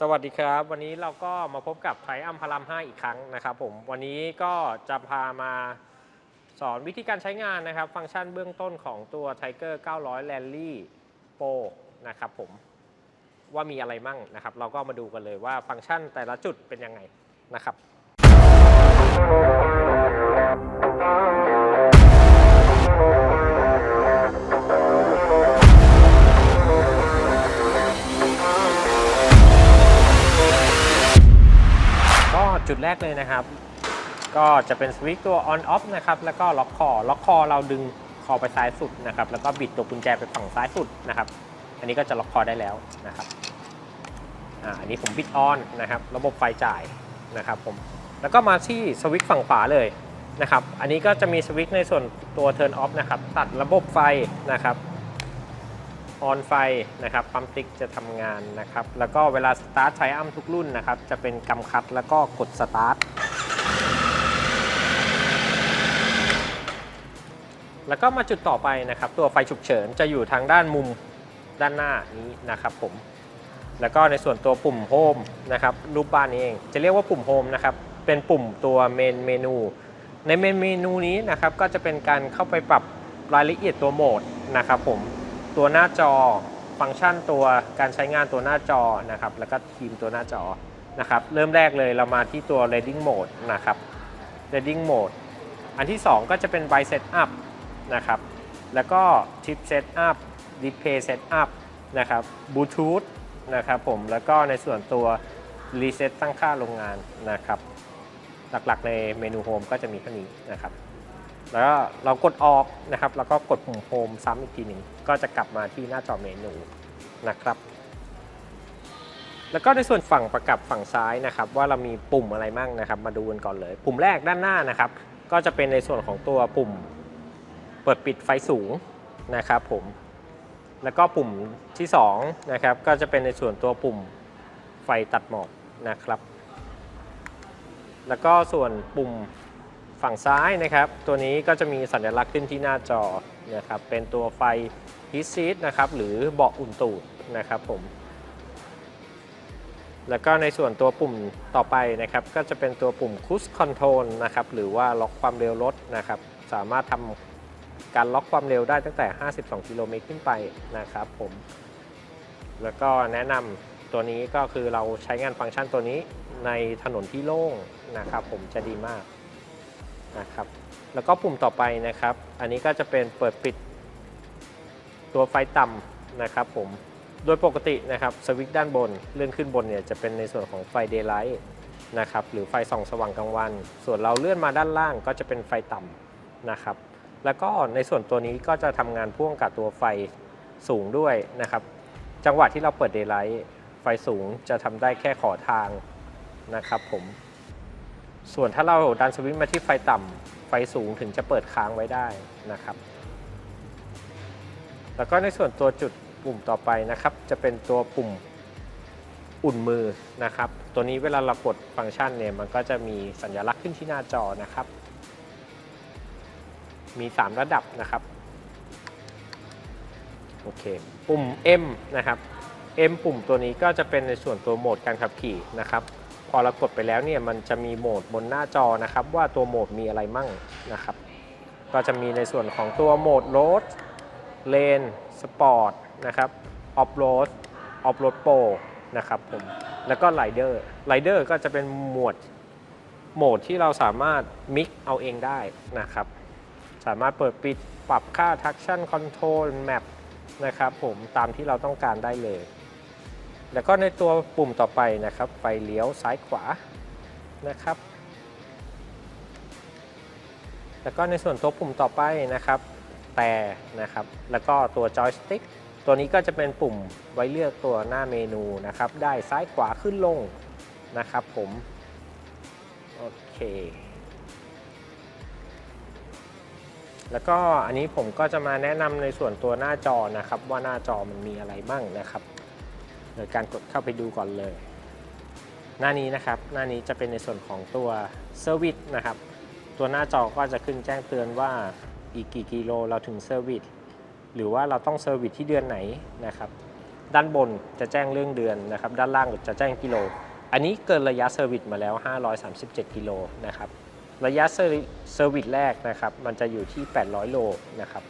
สวัสดีครับ วันนี้เราก็มาพบกับไทอัมพาราม5อีกครั้งนะครับผมวันนี้ก็จะพามาสอนวิธีการใช้งานนะครับ ฟังก์ชันเบื้องต้นของตัว Tiger 900 Rally Pro นะครับผมว่ามีอะไรมั่งนะครับ เราก็มาดูกันเลยว่าฟังก์ชันแต่ละจุดเป็นยังไงนะครับ แรกเลยนะครับ ก็จะเป็นสวิตช์ตัว on off นะครับ แล้วก็ล็อกคอ ล็อกคอเราดึงคอไปซ้ายสุดนะครับ แล้วก็บิดตัวกุญแจไปฝั่งซ้ายสุดนะครับ อันนี้ก็จะล็อกคอได้แล้วนะครับ อ่า อันนี้ผมบิดออนนะครับ ระบบไฟจ่ายนะครับผม แล้วก็มาที่สวิตช์ฝั่งขวาเลยนะครับ อันนี้ก็จะมีสวิตช์ในส่วนตัว turn off นะครับ ตัดระบบไฟนะครับ ออนไฟนะครับปั๊มติ๊กจะทำงานนะครับ แล้วก็เวลาสตาร์ทใช้อัมทุกรุ่นนะครับ จะเป็นกำคัดแล้วก็กดสตาร์ทแล้วก็มาจุดต่อไปนะครับ ตัวไฟฉุกเฉินจะอยู่ทางด้านมุมด้านหน้านี้นะครับผม แล้วก็ในส่วนตัวปุ่มโฮมนะครับรูปบ้านนี้เอง จะเรียกว่าปุ่มโฮมนะครับ เป็นปุ่มตัวเมนเมนู ในเมนเมนูนี้นะครับก็จะเป็นการเข้าไปปรับรายละเอียดตัวโหมดนะครับผม ตัวหน้าจอฟังก์ชันตัวการใช้งานตัวหน้าจอนะครับแล้วก็ทีมตัวหน้าจอนะครับเริ่มแรกเลยเรามาที่ตัว Reading Mode นะครับ Reading Mode อันที่ 2 ก็จะเป็น By Setup นะครับแล้วก็ Chip Setup Display Setup นะครับ Bluetooth นะครับผมแล้วก็ในส่วนตัว Reset ตั้งค่าโรงงานนะครับ หลักๆในเมนูโฮมก็จะมีแค่นี้นะครับ แล้วก็เรากดออกนะครับ แล้วก็กดปุ่มโฮมซ้ำอีกทีหนึ่งก็จะกลับมาที่หน้าจอเมนูนะครับ แล้วก็ในส่วนฝั่งประกับฝั่งซ้ายนะครับ ว่าเรามีปุ่มอะไรมั่งนะครับ มาดูกันก่อนเลย ปุ่มแรกด้านหน้านะครับ ก็จะเป็นในส่วนของตัวปุ่มเปิดปิดไฟสูงนะครับผมแล้วก็ปุ่มที่2นะครับก็จะเป็นในส่วนตัวปุ่มไฟตัดหมอกนะครับ แล้วก็ส่วนปุ่ม ฝั่งซ้ายนะครับ ตัวนี้ก็จะมีสัญลักษณ์ขึ้นที่หน้าจอนะครับ เป็นตัวไฟฮิตซีดนะครับ หรือเบาะอุ่นตูดนะครับผม แล้วก็ในส่วนตัวปุ่มต่อไปนะครับ ก็จะเป็นตัวปุ่ม Cruise Control นะครับ หรือว่าล็อกความเร็วรถนะครับ สามารถทำการล็อกความเร็วได้ตั้งแต่ 52 กิโลเมตรขึ้นไปนะครับผม แล้วก็แนะนำตัวนี้ก็คือเราใช้งานฟังก์ชันตัวนี้ในถนนที่โล่งนะครับผมจะดีมาก นะครับ แล้วก็ปุ่มต่อไปนะครับ อันนี้ก็จะเป็นเปิดปิดตัวไฟต่ำนะครับผม โดยปกตินะครับสวิตช์ด้านบนเลื่อนขึ้นบนเนี่ยจะเป็นในส่วนของไฟเดย์ไลท์นะครับหรือไฟส่องสว่างกลางวัน ส่วนเราเลื่อนมาด้านล่างก็จะเป็นไฟต่ำนะครับ แล้วก็ในส่วนตัวนี้ก็จะทำงานพ่วงกับตัวไฟสูงด้วยนะครับ จังหวะที่เราเปิดเดย์ไลท์ไฟสูงจะทำได้แค่ขอทางนะครับผม ส่วนถ้าเราดันสวิตช์มาที่ไฟต่ำไฟสูงถึงจะเปิดค้างไว้ได้นะครับ แล้วก็ในส่วนตัวจุดปุ่มต่อไปนะครับ จะเป็นตัวปุ่มอุ่นมือนะครับ ตัวนี้เวลาเรากดฟังก์ชันเนี่ยมันก็จะมีสัญลักษณ์ขึ้นที่หน้าจอนะครับ มี 3 ระดับนะครับโอเคปุ่ม M นะครับ M ปุ่มตัวนี้ก็จะเป็นในส่วนตัวโหมดการขับขี่นะครับ พอเรากดไปแล้วเนี่ยมันจะมีโหมดบนหน้าจอนะครับ ว่าตัวโหมดมีอะไรมั่งนะครับ ก็จะมีในส่วนของตัวโหมดโรดเลนสปอร์ตนะครับออฟโรดออฟโรดโปรนะครับผมแล้วก็ไรเดอร์ไรเดอร์ก็จะเป็นหมวดโหมดที่เราสามารถมิกเอาเองได้นะครับ สามารถเปิดปิดปรับค่า traction control map นะครับผมตามที่เราต้องการได้เลย แล้วก็ในตัวปุ่มต่อไปนะครับ ไฟเลี้ยวซ้ายขวานะครับ แล้วก็ในส่วนตัวปุ่มต่อไปนะครับ แต่นะครับ แล้วก็ตัวจอยสติ๊กตัวนี้ก็จะเป็นปุ่มไว้เลือกตัวหน้าเมนูนะครับ ได้ซ้ายขวาขึ้นลงนะครับผม โอเค แล้วก็อันนี้ผมก็จะมาแนะนำในส่วนตัวหน้าจอนะครับ ว่าหน้าจอมันมีอะไรบ้างนะครับ โดยการกดเข้าไปดูก่อนเลย หน้านี้นะครับ หน้านี้จะเป็นในส่วนของตัวเซอร์วิสนะครับ ตัวหน้าจอก็จะขึ้นแจ้งเตือนว่าอีกกี่กิโลเราถึงเซอร์วิสหรือว่าเราต้องเซอร์วิสที่เดือนไหนนะครับ ด้านบนจะแจ้งเรื่องเดือนนะครับ ด้านล่างจะแจ้งกิโล อันนี้เกินระยะเซอร์วิสมาแล้ว 537 กิโลนะครับ ระยะเซอร์วิสแรกนะครับ มันจะอยู่ที่ 800 โลนะครับ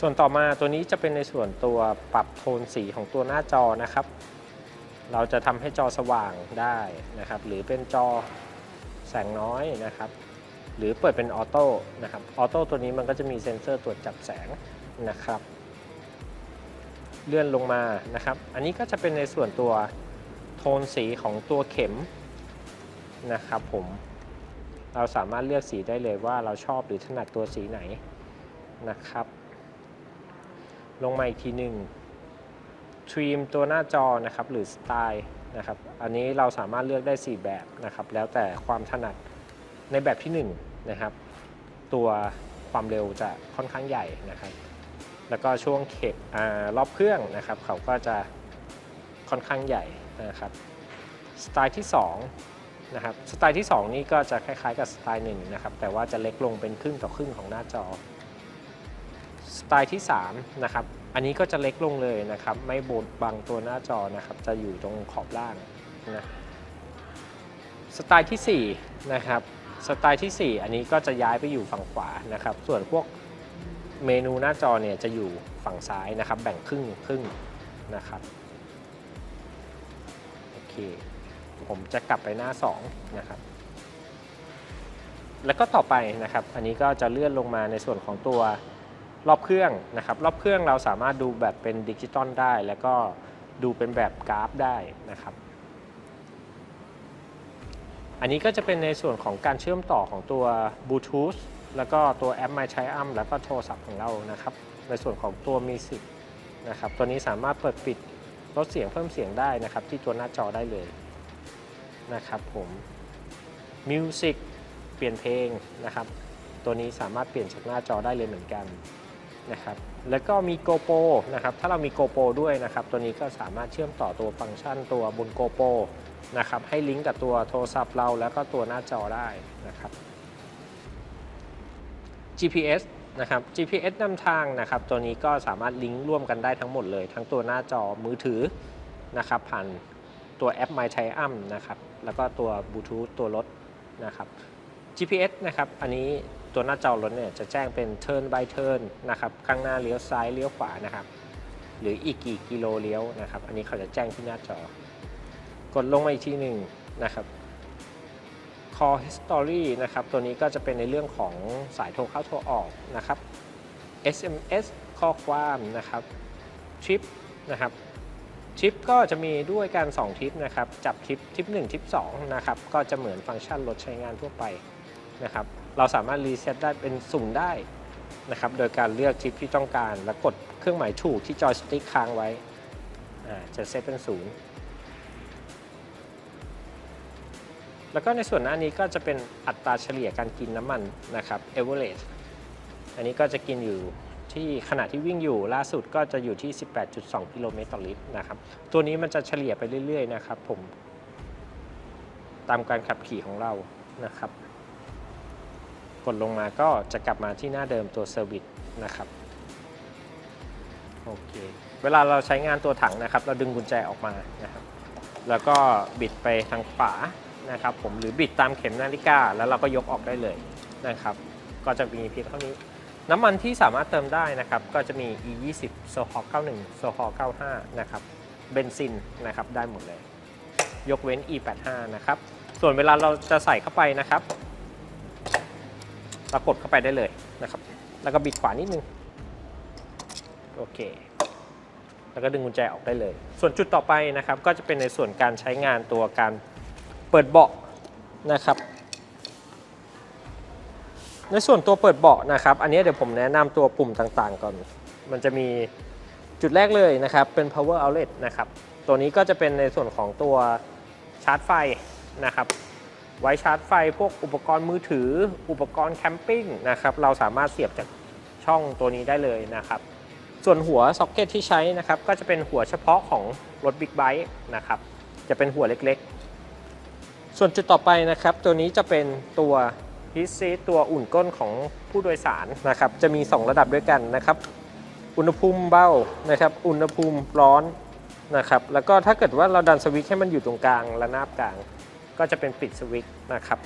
ส่วนต่อมาตัวนี้จะเป็นในส่วนตัวปรับโทนสีของตัวหน้าจอนะครับ เราจะทำให้จอสว่างได้นะครับ หรือเป็นจอแสงน้อยนะครับ หรือเปิดเป็นออโต้นะครับ ออโต้ตัวนี้มันก็จะมีเซ็นเซอร์ตรวจจับแสงนะครับ เลื่อนลงมานะครับ อันนี้ก็จะเป็นในส่วนตัวโทนสีของตัวเข็มนะครับผม เราสามารถเลือกสีได้เลยว่าเราชอบหรือถนัดตัวสีไหนนะครับ ลงมาอีกทีหนึ่งทรีมตัวหน้าจอนะครับหรือสไตล์นะครับอันนี้เราสามารถเลือกได้ 4 แบบนะครับแล้วแต่ความถนัดในแบบที่1นะครับตัวความเร็วจะค่อนข้างใหญ่นะครับ แล้วก็ช่วงเข็บรอบเครื่องนะครับ เขาก็จะค่อนข้างใหญ่นะครับสไตล์ที่2นะครับสไตล์ที่ 2 นี่ก็จะคล้ายๆกับสไตล์1นะครับแต่ว่าจะเล็กลงเป็นครึ่งต่อครึ่งของหน้าจอ สไตล์ที่3นะครับอันนี้ก็จะเล็กลงเลยนะครับ ไม่บดบังตัวหน้าจอนะครับ จะอยู่ตรงขอบล่างนะสไตล์ที่4นะครับสไตล์ที่ 4 อันนี้ก็จะย้ายไปอยู่ฝั่งขวานะครับ ส่วนพวกเมนูหน้าจอเนี่ยจะอยู่ฝั่งซ้ายนะครับ แบ่งครึ่งครึ่งนะครับโอเคผมจะกลับไปหน้า 2 นะครับ แล้วก็ต่อไปนะครับ อันนี้ก็จะเลื่อนลงมาในส่วนของตัว รอบเครื่องนะครับ รอบเครื่องเราสามารถดูแบบเป็นดิจิตอลได้ แล้วก็ดูเป็นแบบกราฟได้นะครับ อันนี้ก็จะเป็นในส่วนของการเชื่อมต่อของตัวบลูทูธแล้วก็ตัวแอป My ใช้อัมแล้วก็โทรศัพท์ของเรานะครับ ในส่วนของตัว Music นะครับตัวนี้สามารถเปิดปิดลดเสียงเพิ่มเสียงได้นะครับ ที่ตัวหน้าจอได้เลยนะครับผม Music เปลี่ยนเพลงนะครับ ตัวนี้สามารถเปลี่ยนจากหน้าจอได้เลยเหมือนกัน นะครับแล้วก็มี GoPro นะครับถ้าเรามี GoPro ด้วยนะครับตัวนี้ก็สามารถเชื่อมต่อตัวฟังก์ชันตัวบน GoPro นะครับให้ลิงก์กับตัวโทรศัพท์เราแล้วก็ตัวหน้าจอได้นะครับ GPS นะครับ GPS นำทางนะครับ ตัวนี้ก็สามารถลิงก์ร่วมกันได้ทั้งหมดเลย ทั้งตัวหน้าจอมือถือนะครับผ่านตัวแอป My t h a i a m นะครับแล้วก็ตัวบลูทูธตัวรถนะครับ GPS นะครับอันนี้ตัวหน้าจอรถเนี่ยจะแจ้งเป็น turn by turn นะครับข้างหน้าเลี้ยวซ้ายเลี้ยวขวานะครับหรืออีกกี่กิโลเลี้ยวนะครับ อันนี้เขาจะแจ้งที่หน้าจอ กดลงมาอีกทีหนึ่งนะครับ call history นะครับ ตัวนี้ก็จะเป็นในเรื่องของสายโทรเข้าโทรออกนะครับ SMS ข้อความนะครับทริปนะครับทริปก็จะมีด้วยกัน2ทริปนะครับ จับทริปทริป1ทริป2นะครับ ก็จะเหมือนฟังก์ชันรถใช้งานทั่วไป นะครับ เราสามารถรีเซ็ตได้เป็นสุ่มได้นะครับ โดยการเลือกทริปที่ต้องการ แล้วกดเครื่องหมายถูกที่จอยสติ๊กค้างไว้จะเซตเป็นศูนย์แล้วก็ในส่วนหน้านี้ก็จะเป็นอัตราเฉลี่ยการกินน้ำมันนะครับ average อันนี้ก็จะกินอยู่ที่ขณะที่วิ่งอยู่ล่าสุดก็จะอยู่ที่ 18.2 กิโลเมตรต่อลิตรนะครับ ตัวนี้มันจะเฉลี่ยไปเรื่อยๆนะครับผม ตามการขับขี่ของเรานะครับ ดลงมาก็จะกลับมาที่หน้าเดิมตัวเซอร์วิสนะครับโอเคเวลาเราใช้งานตัวถังนะครับ เราดึงกุญแจออกมานะครับ แล้วก็บิดไปทางขวานะครับ ผมหรือบิดตามเข็มนาฬิกาแล้วเราก็ยกออกได้เลยนะครับ ก็จะมีเพียงเท่านี้ น้ำมันที่สามารถเติมได้นะครับ ก็จะมี e 2 0 s o h o 91 s o h o 95นะครับเบนซินนะครับได้หมดเลย ยกเว้น e 85นะครับ ส่วนเวลาเราจะใส่เข้าไปนะครับ เรากดเข้าไปได้เลยนะครับ แล้วก็บิดขวานิดนึง โอเค แล้วก็ดึงกุญแจออกได้เลย ส่วนจุดต่อไปนะครับ ก็จะเป็นในส่วนการใช้งานตัวการเปิดเบาะนะครับ ในส่วนตัวเปิดเบาะนะครับ อันนี้เดี๋ยวผมแนะนำตัวปุ่มต่างๆ ก่อน มันจะมีจุดแรกเลยนะครับ เป็น power outlet นะครับ ตัวนี้ก็จะเป็นในส่วนของตัวชาร์จไฟนะครับ ไว้ชาร์จไฟพวกอุปกรณ์มือถือ อุปกรณ์แคมปิ้งนะครับเราสามารถเสียบจากช่องตัวนี้ได้เลยนะครับส่วนหัวซ็อกเก็ตที่ใช้นะครับก็จะเป็นหัวเฉพาะของรถบิ๊กไบค์นะครับจะเป็นหัวเล็กๆ ส่วนจุดต่อไปนะครับ ตัวนี้จะเป็นตัวฮีทซีตัวอุ่นก้นของผู้โดยสารนะครับจะมี 2 ระดับด้วยกันนะครับ อุณหภูมิเบานะครับ อุณหภูมิร้อนนะครับ แล้วก็ถ้าเกิดว่าเราดันสวิตช์ให้มันอยู่ตรงกลางระนาบกลาง ก็จะเป็นปิดสวิตช์นะครับ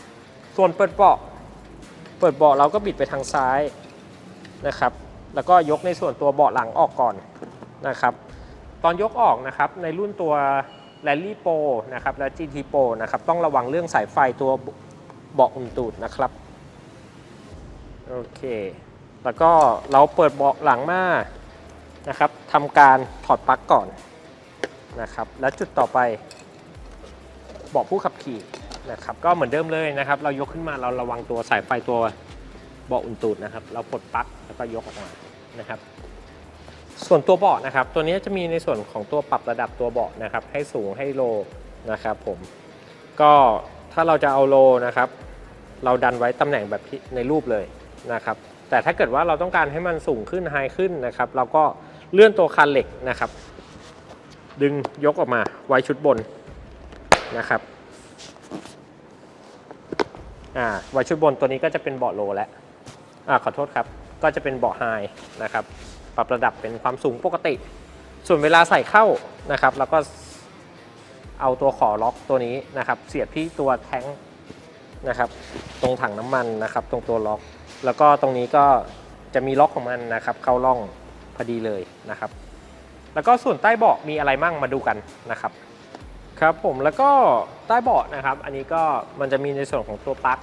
ส่วนเปิดเบาะเปิดเบาะเราก็บิดไปทางซ้ายนะครับ แล้วก็ยกในส่วนตัวเบาะหลังออกก่อนนะครับ ตอนยกออกนะครับในรุ่นตัว Rally Pro นะครับและ GT Pro นะครับต้องระวังเรื่องสายไฟตัวเบาะอุ่นตูดนะครับโอเค แล้วก็เราเปิดเบาะหลังมานะครับทำการถอดปลั๊กก่อนนะครับ และจุดต่อไป บาะผู้ขับขี่นะครับก็เหมือนเดิมเลยนะครับ เรายกขึ้นมาเราระวังตัวสายไฟตัวเบาะอุ่นตูดนะครับ เราปลดปลั๊กแล้วก็ยกออกมานะครับ ส่วนตัวเบาะนะครับ ตัวนี้จะมีในส่วนของตัวปรับระดับตัวเบาะนะครับ ให้สูงให้โลนะครับ ผมก็ถ้าเราจะเอาโลนะครับ เราดันไว้ตำแหน่งแบบในรูปเลยนะครับ แต่ถ้าเกิดว่าเราต้องการให้มันสูงขึ้นไฮขึ้นนะครับ เราก็เลื่อนตัวคันเหล็กนะครับ ดึงยกออกมาไว้ชุดบน นะครับอ่าไว้ชุดบนตัวนี้ก็จะเป็นเบาะโลแล้วอ่าขอโทษครับ ก็จะเป็นเบาะไฮนะครับ ปรับระดับเป็นความสูงปกติ ส่วนเวลาใส่เข้านะครับเราก็เอาตัวขอล็อกตัวนี้นะครับ เสียบที่ตัวแท้งนะครับ ตรงถังน้ำมันนะครับ ตรงตัวล็อก แล้วก็ตรงนี้ก็จะมีล็อกของมันนะครับ เข้าร่องพอดีเลยนะครับ แล้วก็ส่วนใต้เบาะมีอะไรมั่งมาดูกันนะครับ ครับผมแล้วก็ใต้เบาะนะครับ อันนี้ก็มันจะมีในส่วนของตัวปลั๊ก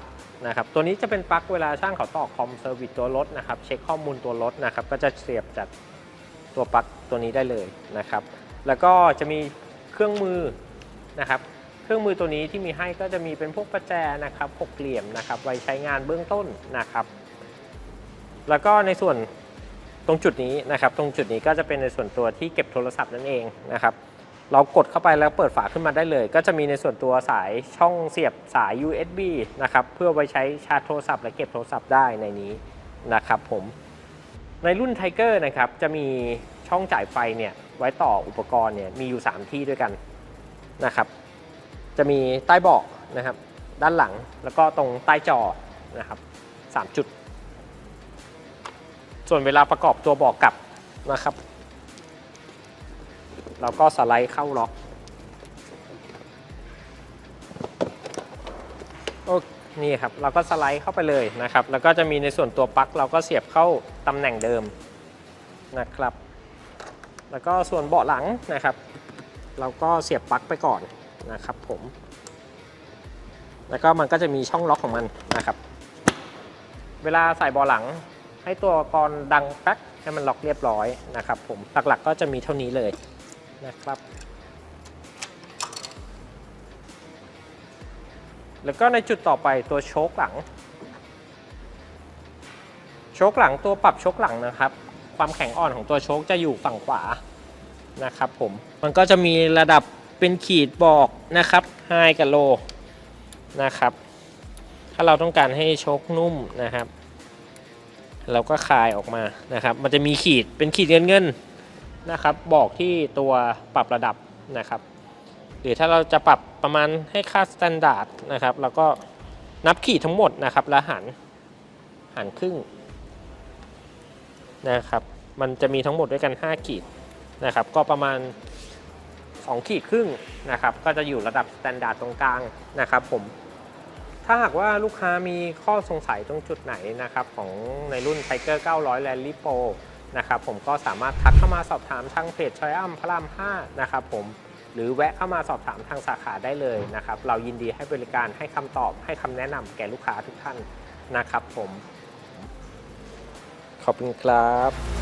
นะครับตัวนี้จะเป็นปลั๊กเวลาช่างเขาต่อคอมเซอร์วิสตัวรถนะครับ เช็คข้อมูลตัวรถนะครับ ก็จะเสียบจากตัวปลั๊กตัวนี้ได้เลยนะครับ แล้วก็จะมีเครื่องมือนะครับ เครื่องมือตัวนี้ที่มีให้ก็จะมีเป็นพวกประแจนะครับหกเหลี่ยมนะครับ ไว้ใช้งานเบื้องต้นนะครับ แล้วก็ในส่วนตรงจุดนี้นะครับ ตรงจุดนี้ก็จะเป็นในส่วนตัวที่เก็บโทรศัพท์นั่นเองนะครับ เรากดเข้าไปแล้วเปิดฝาขึ้นมาได้เลย ก็จะมีในส่วนตัวสายช่องเสียบสาย USB นะครับเพื่อไว้ใช้ชาร์จโทรศัพท์และเก็บโทรศัพท์ได้ในนี้นะครับผมในรุ่น Tiger นะครับจะมีช่องจ่ายไฟเนี่ยไว้ต่ออุปกรณ์เนี่ยมีอยู่ 3 ที่ด้วยกันนะครับจะมีใต้เบาะนะครับด้านหลังแล้วก็ตรงใต้จอนะครับ3จุด ส่วนเวลาประกอบตัวเบาะกลับนะครับ เราก็สไลด์เข้าล็อกโอ้นี่ครับเราก็สไลด์เข้าไปเลยนะครับ แล้วก็จะมีในส่วนตัวปลั๊กเราก็เสียบเข้าตำแหน่งเดิมนะครับ แล้วก็ส่วนเบาะหลังนะครับ เราก็เสียบปลั๊กไปก่อนนะครับผม แล้วก็มันก็จะมีช่องล็อกของมันนะครับ เวลาใส่เบาะหลังให้ตัวกรดังแป๊กให้มันล็อกเรียบร้อยนะครับผมหลักๆก็จะมีเท่านี้เลย นะครับ แล้วก็ในจุดต่อไปตัวโชคหลัง โชคหลังตัวปรับโชคหลังนะครับ ความแข็งอ่อนของตัวโชคจะอยู่ฝั่งขวานะครับผม มันก็จะมีระดับเป็นขีดบอกนะครับไฮกับโลนะครับ ถ้าเราต้องการให้โชคนุ่มนะครับ เราก็คลายออกมานะครับ มันจะมีขีดเป็นขีดเงินเงิน นะครับ บอกที่ตัวปรับระดับนะครับ หรือถ้าเราจะปรับประมาณให้ค่าสแตนดาร์ดนะครับเราก็นับขีดทั้งหมดนะครับ แล้วหันหันครึ่งนะครับ มันจะมีทั้งหมดด้วยกัน 5 ขีดนะครับ ก็ประมาณ 2 ขีดครึ่งนะครับ ก็จะอยู่ระดับสแตนดาร์ดตรงกลางนะครับผม ถ้าหากว่าลูกค้ามีข้อสงสัยตรงจุดไหนนะครับ ของในรุ่น Tiger 900 Rally Pro นะครับผมก็สามารถทักเข้ามาสอบถามทางเพจชอยอัมพระราม5นะครับผมหรือแวะเข้ามาสอบถามทางสาขาได้เลยนะครับเรายินดีให้บริการให้คำตอบให้คำแนะนำแก่ลูกค้าทุกท่านนะครับผม ขอบคุณครับ